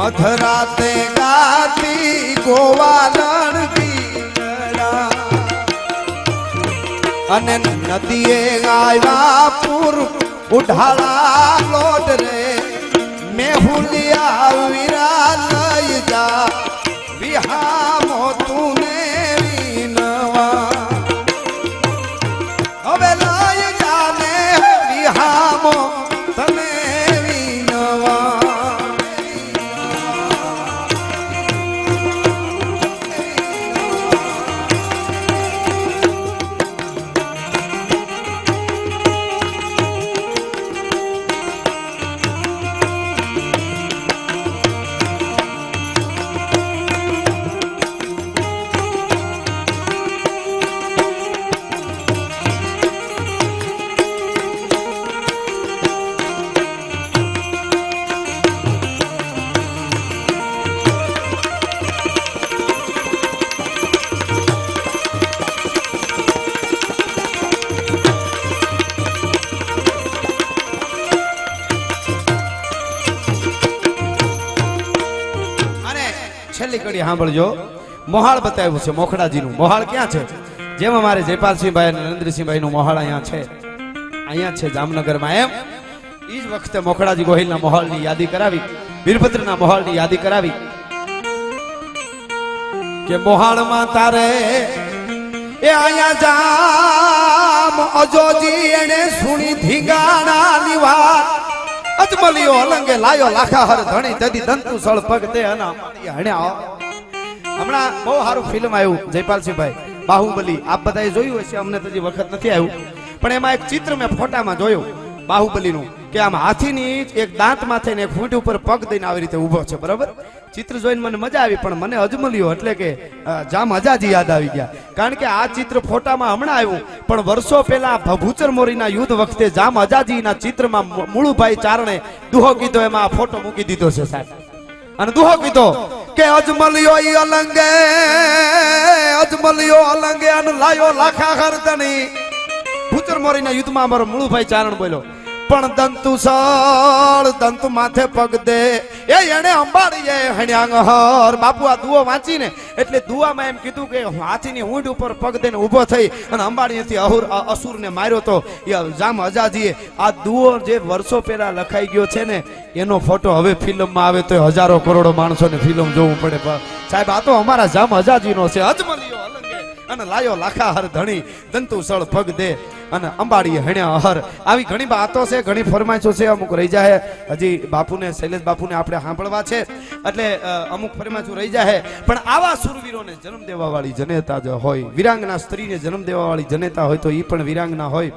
મધરાતે ગાતી ગોવાલણ અને નદીએ આવ્યા પૂર ઉઢાળા લોટ રે. મેહુલિયા વીરા લઈ જા. છેલ્લી સાંભળજો. મોહાળ બતાવ્યું છે મોખડાજીનું. મોહાળ ક્યાં છે? જેમ અમારે જયપાલસિંહભાઈ અને નરેન્દ્રસિંહભાઈ નું મોહાળ અહીંયા છે. અહીંયા છે જામનગરમાં એમ. એ જ વખતે મોખડાજી ગોહિલના મોહાળની યાદી કરાવી, વીરભદ્રના મોહાળની યાદી કરાવી. કે મોહાળમાં તારે એ અહીંયા જામ, અજોજી એને સુણી ધીગાણાની વાત. અજમલિયો અલંગે લાયો લાખા હર ધણી તદી દંતુ સળ પગ તે અના હણ્યા હમણાં બહુ સારું ફિલ્મ આવ્યું, જયપાલસિંહભાઈ. બાહુબલી, આપ બધાએ જોયું હશે, અમને તો વખત નથી આવ્યું. પણ એમાં એક ચિત્ર મેં ફોટામાં જોયું, બાહુબલીનું, કે આમ હાથીની એક દાંત માથે ને એક ફૂંટ ઉપર પગ દઈને આવી રીતે ઊભો છે, બરાબર? ચિત્ર જોઈને મને મજા આવી, પણ મને અજમલ્યો, એટલે કે જામ અજાજી યાદ આવી ગયા. કારણ કે આ ચિત્ર ફોટામાં હમણાં આવ્યું, પણ વર્ષો પહેલા ભભૂચર મોરીના યુદ્ધ વખતે જામ અજાજીના ચિત્રમાં મૂળુભાઈ ચારણે દુહો કીધો, એમાં આ ફોટો મૂકી દીધો છે, સાહેબ. અને દુહો કીધો કે અજમલિયો ઈ અલંગે, અજમલિયો અલંગે અને લાયો લાખા હરદની ભૂચર મોરીના યુદ્ધમાં અમારો મુળુભાઈ ચારણ બોલ્યો પણ દંતુ સળ, દંતુ માથે પગ દે. એ એને અંબાડીએ હણ્યાંગ હર. બાપુ, આ દુઓ વાંચીને, એટલે દુઆમાં એમ કીધું કે હાથીની ઊંટ ઉપર પગ દઈને ઊભો થઈ અને અંબાડીથી અહુર અસુરને માર્યો તો એ જામ અજાજીએ, આ દુઓ જે વર્ષો પહેલા લખાઈ ગયો છે ને, એનો ફોટો હવે ફિલ્મમાં આવે તો હજારો કરોડો માણસોને ફિલ્મ જોવું પડે. સાહેબ, આ તો અમારા જામ અજાજીનો છે. અજમલિયો અલંગે. અને લાયો લાખા હર ધણી, દંતુ સળ પગ દે અને અંબાડી હણ્યા હર આવી ઘણી વાતો છે, ઘણી ફરમાઈશો છે, અમુક રહી જાય હજી બાપુને, શૈલેષ બાપુને આપણે સાંભળવા છે. એટલે અમુક ફરમાઈશો રહી જાય પણ આવા સુરવીરોને જન્મ દેવા વાળી જનેતા જ હોય. વિરાંગના સ્ત્રીને જન્મ દેવા વાળી જનેતા હોય તો એ પણ વિરાંગના હોય.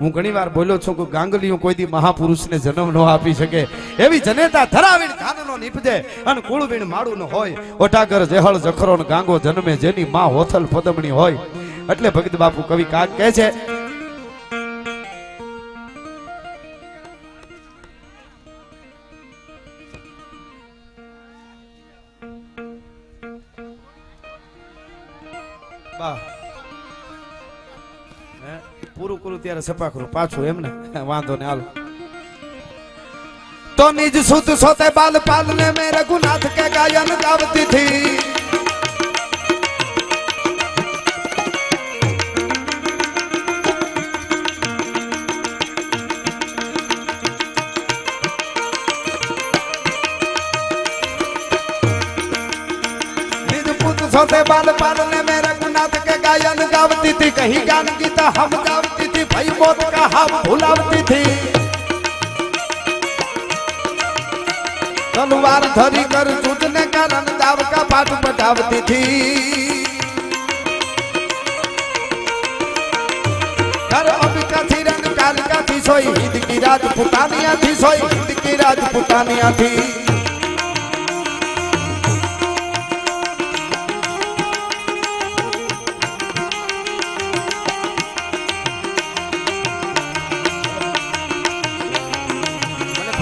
હું ઘણી વાર બોલ્યો છું કે ગાંગલીઓ કોઈ દી મહાપુરુષને જન્મ ન આપી શકે એવી જનેતા ધરાવીને ધાનનો નીપજે અને કુળવીણ માડું હોય ઓટાગર જેહળ, જખરો ગાંગો જન્મે જેની માં હોથલ પદમણી હોય એટલે ભગત બાપુ કવિ કાક કહે છે, બા? પૂરું કરું ત્યારે સપા કરું. પાછું એમને વાંધો ને હાલો. તો નિજ સુત સોતે બાલ પાલ ને મેં રઘુનાથ કે ગાયન ગાવતી થી સોતે બાલ પાલ ને મેં गायन गावती थी कहीं गान गीता हम गावती थी भाई मौत का हम भुलावती थी तलवार धरी कर जूझने का रंगदाव का पाठ बजावती थी कर अंबिका थी रंग कालिका थी सोई हिंद की राजपुतानिया थी सोई हिंद की राजपुतानिया थी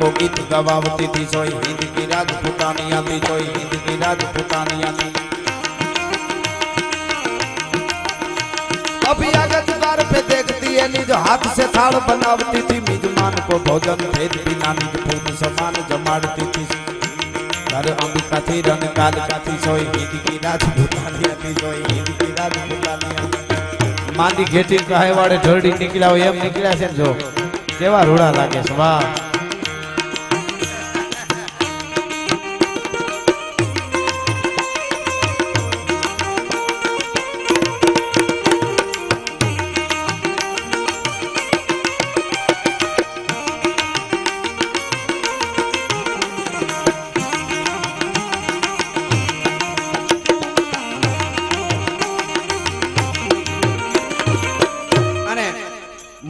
હટાવતી કવિ વૃંદ કો ગીત ગવાવતી થી સોઈ હિંદ કી રાજપૂતાની આતી સોઈ હિંદ કી રાજપૂતાની આતી अभी आगत द्वार पे देखती है निज हाथ से थाल बनावती थी मेजमान को भोजन भेद बिना निज फूट समान जमाड़ती थी घर अंबिका थी रन काल का थी सोई हिंद की राजपूतानी थी सोई हिंद की राजपूतानी માંદી ઘેટી કહે વાળે ઢોરડી નીકળ્યા હોય એમ નીકળ્યા છે ને જો કેવા રૂડા લાગે છે વાહ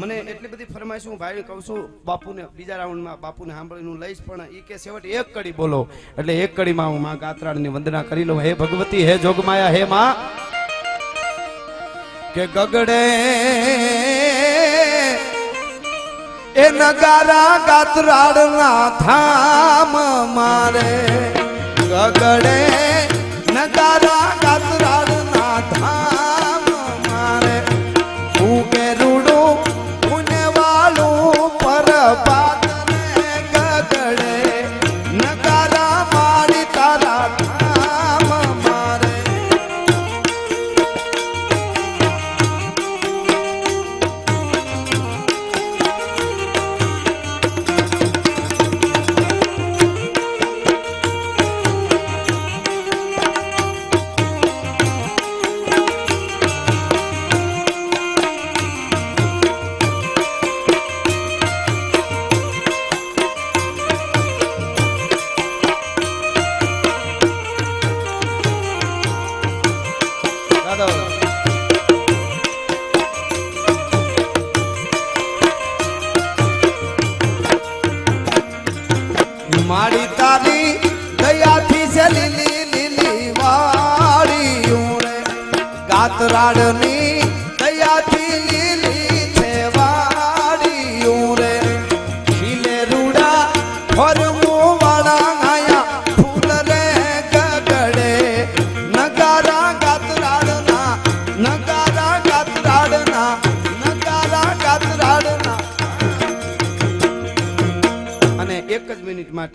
મને એટલી બધી ફરમાઈશ હું ભાઈ કહું છું, બાપુને, બીજા રાઉન્ડમાં બાપુને સાંભળીને હું લઈશ, પણ એ કે છેવટે એક કડી બોલો. એટલે એક કડીમાં હું માં ગાત્રાળની વંદના કરી લઉં. હે ભગવતી, હે જોગમાયા, હે માં. કે ગગડે એ નગારા ગાત્રાળના ધામ મારે. ગગડે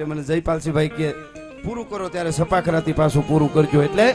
મને જયપાલસિંહભાઈ કે પૂરું કરો ત્યારે સપાખરાથી પાછું પૂરું કરજો એટલે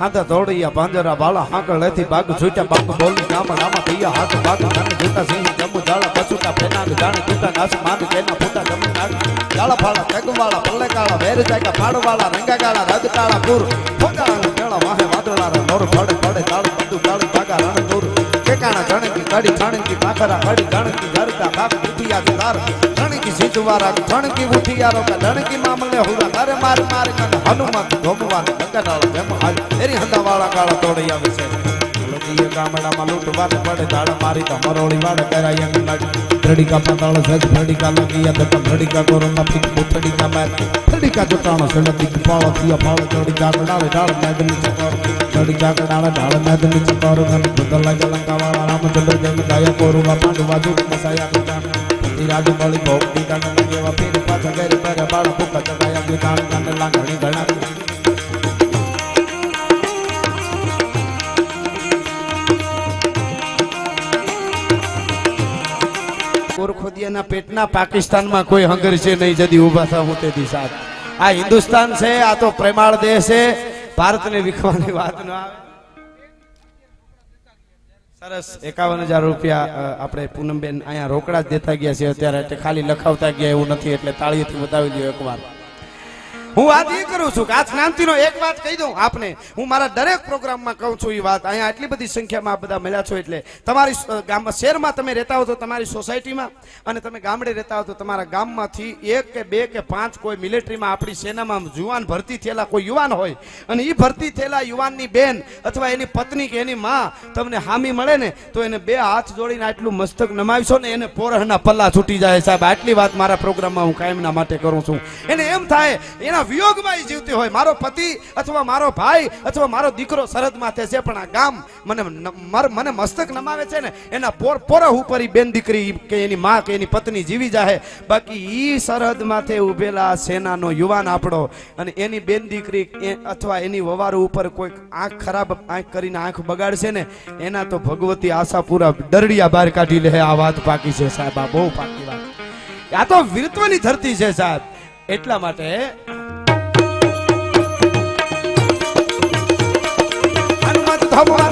હાથા દોડૈયા પાંજરા બાળા હાકળ લેથી બાગ છૂટ્યા બાગ બોલી ગામ રામા થયા હાથ બાગ કાને જોતા, સિંહ જમુ જાળા પછુટા પેનાગ જાણે કુટા નાસ માન કેના પોતા જમી નાગ જાળા ફાળા તેગવાળા પલ્લે કાળા વેર જાયકા ફાડવાળા રંગા કાળા રગતાળા પૂર ફોટાળા કેળા, વાહે વાદળા નોર ફડે ફડે તાળ, બધું તાળ, ભાગા રણ દૂર ઠેકાણા જણકી કડી છણકી પાખરા કડી જણકી ઘરતા બાપ ઉઠિયા તાર. જણકી સીધવારા જણકી ઉઠિયા રોકા જણકી મામલે હુરા. તારે માર માર કન હનુમંત ભગવાન, ગંગાડાળ જેમ હાલ. એરી હંદાવાળા કાળા તોડી આવે છે. લોકીય ગામડામાં લૂંટવા પડે તાળ મારી તો મરોળી વાડ કરાય અંગ લાગી. ધડીકા પાતાળ સજ ધડીકા લગી તો ધડીકા કોરોના ફીક ધડીકા માર ધડીકા જોટાણો સડતી પાળો થિયા પાળો ચડી ગામડાળે ડાળ મેદની ચકોર. ચડી જાગડાળે ડાળ મેદની ચકોર ગન બદલ જલંકા વાળા રામચંદ્ર જેમ ગાયા કોરુવા પાંડવા જુગ મસાયા ગુજાન રાજ બળી ભોગી કાંડ લગેવા ફેર પાછ ઘેર પર બાળ ફૂકા ચડાયા ગુજાન કાંડ લાંગણી ગણા ગોરખોદિયાના પેટના પાકિસ્તાનમાં કોઈ હંગર છે નહીં, જદી ઊભા થા હું તેથી દિશા આ હિન્દુસ્તાન છે, આ તો પ્રેમાળ દેશ છે. ભારતને વિખવાની વાત ન આવે. સરસ એકાવન હજાર રૂપિયા આપણે પૂનમબેન અહીંયા રોકડા જ દેતા ગયા છે અત્યારે ખાલી લખાવતા ગયા એવું નથી, એટલે તાળીઓથી બતાવી દો એકવાર. હું વાત એ કરું છું કે આ જ્ઞાનતીનો એક વાત કહી દઉં આપને. હું મારા દરેક પ્રોગ્રામમાં કહું છું એ વાત. અહીંયા આટલી બધી સંખ્યામાં બધા મળ્યા છો એટલે તમારી ગામમાં, શહેરમાં તમે રહેતા હો તો તમારી સોસાયટીમાં અને તમે ગામડે રહેતા હો તો તમારા ગામમાંથી એક કે બે કે પાંચ કોઈ મિલિટરીમાં આપણી સેનામાં જુવાન ભરતી થયેલા કોઈ યુવાન હોય અને એ ભરતી થયેલા યુવાનની બેન અથવા એની પત્ની કે એની માં તમને હામી મળે ને તો એને બે હાથ જોડીને આટલું મસ્તક નમાવીશો ને એને પોરહના પલ્લા છૂટી જાય સાહેબ. આટલી વાત મારા પ્રોગ્રામમાં હું કાયમના માટે કરું છું. એને એમ થાય, એના એના વિયોગમાં જીવતી હોય. મારો પતિ અથવા મારો ભાઈ અથવા મારો દીકરો સરહદ માથે છે પણ આ ગામ મને મને મસ્તક નમાવે છે ને, એના પોર પોરા ઉપર બેન દીકરી કે એની માં કે એની પત્ની જીવી જાહે. બાકી ઈ સરહદ માથે ઉભેલા સેનાનો યુવાન આપણો અને એની બેન દીકરી અથવા એની વવારો ઉપર કોઈક આંખ ખરાબ આંખ કરીને આંખ બગાડશે ને, એના તો ભગવતી આશા પૂરા દરડિયા બહાર કાઢી લે આ વાત પાકી છે સાહેબ. આ બહુ પાકી વાત. આ તો વિરત્વની ધરતી છે સાહેબ. એટલા માટે હનુમંત ધમવાર